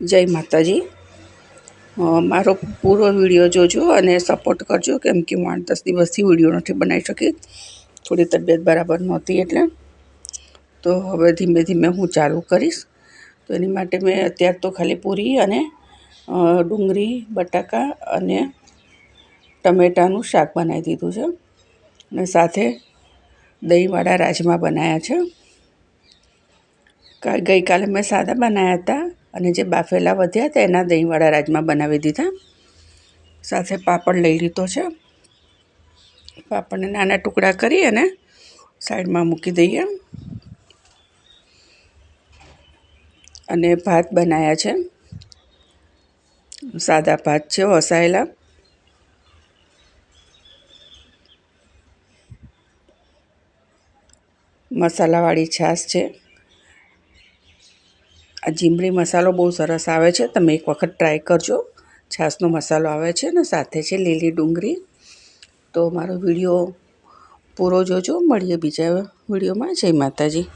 જય માતાજી. મારો પૂરો વીડિયો જોજો અને સપોર્ટ કરજો, કેમ કે હું આઠ દસ દિવસથી વીડિયો નથી બનાવી શકી. થોડી તબિયત બરાબર નહોતી એટલે. તો હવે ધીમે ધીમે હું ચાલુ કરીશ. તો એની માટે મેં અત્યાર તો ખાલી પૂરી અને ડુંગળી, બટાકા અને ટમેટાનું શાક બનાવી દીધું છે. અને સાથે દહીંવાળા રાજમા બનાવ્યા છે. ગઈકાલે મેં સાદા બનાવ્યા હતા. અને જે બાફેલા વધ્યા હતા, એના દહીંવાળા રાજમા બનાવી દીધા. સાથે પાપડ લઈ લીધો છે. પાપડને નાના ટુકડા કરી અને સાઈડમાં મૂકી દઈએ. અને ભાત બનાવ્યા છે. સાદા ભાત છે, વસાયેલા. મસાલાવાળી છાશ છે. આ જીમડી મસાલો બહુ સરસ આવે છે. તમે એક વખત ટ્રાય કરજો. છાશનો મસાલો આવે છે ને સાથે છે લીલી ડુંગળી. તો મારો વીડિયો પૂરો જોજો. મળીએ બીજા વિડીયોમાં. જય માતાજી.